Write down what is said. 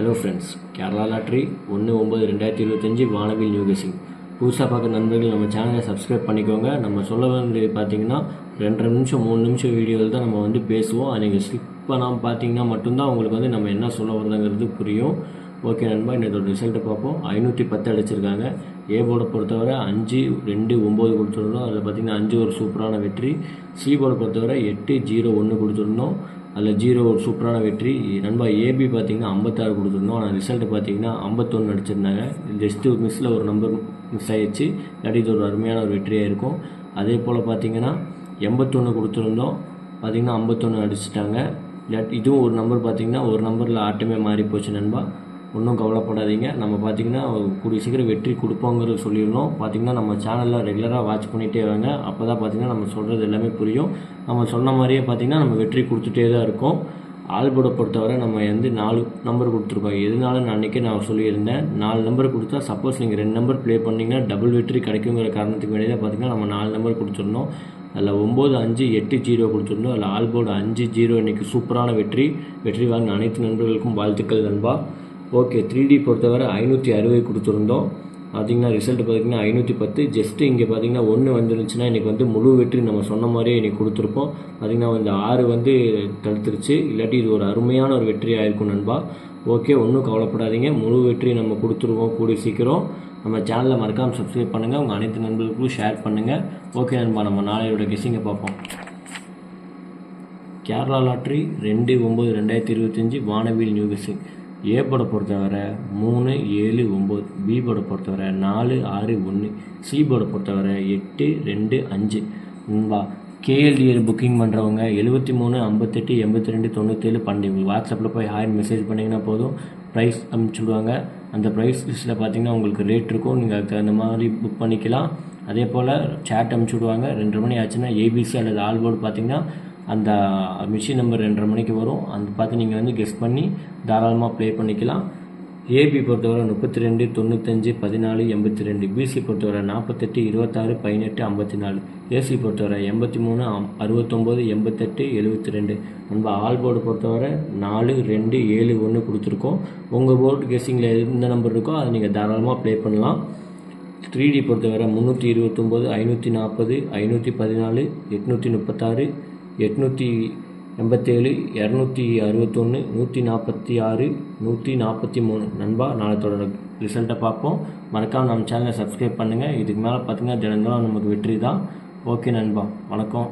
Hello friends Kerala lottery ஒன்று ஒம்பது ரெண்டாயிரத்தி இருபத்தஞ்சி வானவில் நியூகசிங் புதுசாக பார்க்குற நண்பர்கள் நம்ம சேனலை சப்ஸ்கிரைப் பண்ணிக்கோங்க. நம்ம சொல்ல வேண்டியது பார்த்தீங்கன்னா ரெண்டரை நிமிஷம் மூணு நிமிஷம் வீடியோவில் தான் நம்ம வந்து பேசுவோம். நீங்கள் ஸ்கிப் பண்ணாமல் பார்த்தீங்கன்னா மட்டும்தான் உங்களுக்கு வந்து நம்ம என்ன சொல்ல வரதுங்கிறது புரியும். ஓகே நண்பா இன்னொரு ரிசல்ட்டை பார்ப்போம். ஐநூற்றி பத்து அடிச்சிருக்காங்க. ஏ போர்டை பொறுத்தவரை அஞ்சு ரெண்டு ஒம்பது கொடுத்துருந்தோம். அதில் பார்த்தீங்கன்னா அஞ்சு ஒரு சூப்பரான வெற்றி. சி போர்டை பொறுத்தவரை எட்டு ஜீரோ ஒன்று கொடுத்துருந்தோம். அதில் ஜீரோ ஒரு சூப்பரான வெற்றி. நண்பா ஏபி பார்த்திங்கன்னா ஐம்பத்தாறு கொடுத்துருந்தோம். ஆனால் ரிசல்ட் பார்த்தீங்கன்னா ஐம்பத்தொன்று அடிச்சிருந்தாங்க. ஜஸ்ட்டு மிஸ்ஸில் ஒரு நம்பர் மிஸ் ஆகிடுச்சு இல்லாட்டி இது ஒரு அருமையான ஒரு வெற்றியாக இருக்கும். அதே போல் பார்த்தீங்கன்னா எண்பத்தொன்று கொடுத்துருந்தோம். பார்த்திங்கன்னா ஐம்பத்தொன்று அடிச்சிட்டாங்க. இல்லாட்டி இதுவும் ஒரு நம்பர் பார்த்திங்கன்னா ஒரு நம்பரில் ஆட்டமே மாறி போச்சு நண்பா. ஒன்றும் கவலைப்படாதீங்க. நம்ம பார்த்தீங்கன்னா கூடிய சீக்கிரம் வெற்றி கொடுப்போங்கிறது சொல்லியிருந்தோம். பார்த்தீங்கன்னா நம்ம சேனலில் ரெகுலராக வாட்ச் பண்ணிகிட்டே வாங்க. அப்போ தான் பார்த்தீங்கன்னா நம்ம சொல்கிறது எல்லாமே புரியும். நம்ம சொன்ன மாதிரியே பார்த்தீங்கன்னா நம்ம வெற்றி கொடுத்துட்டே தான் இருக்கோம். ஆல்போட பொறுத்தவரை நம்ம வந்து நாலு நம்பர் கொடுத்துருக்கோம் எதனால நான் அன்றைக்கே நான் சொல்லியிருந்தேன். நாலு நம்பர் கொடுத்தா சப்போஸ் நீங்கள் ரெண்டு நம்பர் ப்ளே பண்ணிங்கன்னா டபுள் வெற்றி கிடைக்குங்கிற காரணத்துக்கு வேண்டியதாக பார்த்தீங்கன்னா நம்ம நாலு நம்பர் கொடுத்துருந்தோம் அதில் ஒம்பது அஞ்சு எட்டு ஜீரோ கொடுத்துருந்தோம் அதில் ஆல்போர்டு அஞ்சு ஜீரோ இன்றைக்கி சூப்பரான வெற்றி. வெற்றி வாங்கின அனைத்து நண்பர்களுக்கும் வாழ்த்துக்கள் நண்பா. ஓகே த்ரீ டி பொறுத்தவரை ஐநூற்றி அறுபது கொடுத்துருந்தோம். பார்த்திங்கன்னா ரிசல்ட் பார்த்தீங்கன்னா ஐநூற்றி பத்து. ஜஸ்ட்டு இங்கே பார்த்தீங்கன்னா ஒன்று வந்துருந்துச்சுன்னா இன்றைக்கி வந்து முழு வெற்றி நம்ம சொன்ன மாதிரியே இன்றைக்கி கொடுத்துருப்போம். பார்த்திங்கன்னா இந்த ஆறு வந்து தடுத்துருச்சு. இல்லாட்டி இது ஒரு அருமையான ஒரு வெற்றி ஆகிருக்கும் நண்பா. ஓகே ஒன்றும் கவலைப்படாதீங்க. முழு வெற்றி நம்ம கொடுத்துருவோம் கூடிய சீக்கிரம். நம்ம சேனலில் மறக்காமல் சப்ஸ்கிரைப் பண்ணுங்கள் உங்கள் அனைத்து நண்பர்களுக்கும் ஷேர் பண்ணுங்கள் ஓகே நண்பா நம்ம நாளையோட கெஸிங்கை பார்ப்போம். கேரளா லாட்ரி ரெண்டு ஒம்பது ரெண்டாயிரத்தி இருபத்தஞ்சி வானவில் நியூ கெஸிங் ஏ போர்டை பொறுத்தவரை மூணு ஏழு ஒம்பது பி போர்டை பொறுத்தவரை நாலு ஆறு ஒன்று சி போர்டை பொறுத்தவரை எட்டு ரெண்டு அஞ்சு. நண்பா கேஎல்டிஎல் புக்கிங் பண்ணுறவங்க எழுபத்தி மூணு ஐம்பத்தெட்டு எண்பத்தி ரெண்டு தொண்ணூற்றேழு பன்னெண்டு வாட்ஸ்அப்பில் போய் ஹாய் மெசேஜ் பண்ணிங்கன்னா போதும். ப்ரைஸ் அனுப்பிச்சுடுவாங்க அந்த ப்ரைஸ் லிஸ்ட்டில் பார்த்தீங்கன்னா உங்களுக்கு ரேட் இருக்கும். நீங்கள் அதுக்கு தகுந்த மாதிரி புக் பண்ணிக்கலாம். அதே போல் சேட் அனுப்பிச்சுடுவாங்க விடுவாங்க. ரெண்டரை மணி ஆச்சுன்னா ஏபிசி அல்லது ஆல்போர்டு பார்த்தீங்கன்னா அந்த மிஷின் நம்பர் ரெண்டரை மணிக்கு வரும். அந்த பார்த்து நீங்கள் வந்து கெஸ் பண்ணி தாராளமாக ப்ளே பண்ணிக்கலாம். ஏபி பொறுத்தவரை முப்பத்தி ரெண்டு தொண்ணூத்தஞ்சு பதினாலு எண்பத்தி ரெண்டு பிசி பொறுத்தவரை நாற்பத்தெட்டு இருபத்தாறு பதினெட்டு ஐம்பத்தி நாலு ஏசி பொறுத்தவரை எண்பத்தி மூணு அறுபத்தொம்போது எண்பத்தெட்டு எழுபத்தி ரெண்டு நம்ம ஆல் போர்டு பொறுத்தவரை நாலு ரெண்டு ஏழு ஒன்று கொடுத்துருக்கோம். உங்கள் போர்டு கெஸ்ஸிங்கில் எந்த நம்பர் இருக்கோ அதை நீங்கள் தாராளமாக ப்ளே பண்ணலாம். த்ரீ டி பொறுத்தவரை முந்நூற்றி இருபத்தொம்போது ஐநூற்றி நாற்பது ஐநூற்றி பதினாலு எட்நூற்றி முப்பத்தாறு எட்நூற்றி எண்பத்தேழு இரநூத்தி அறுபத்தொன்று நூற்றி நாற்பத்தி ஆறு நூற்றி நாற்பத்தி மூணு. நண்பா நாளைத்தோட ரிசல்ட்டை பார்ப்போம். மறக்காமல் நம்ம சேனலை சப்ஸ்கிரைப் பண்ணுங்கள் இதுக்கு மேலே பார்த்தீங்கன்னா தினந்தோறும் நமக்கு வெற்றி தான் ஓகே நண்பா வணக்கம்.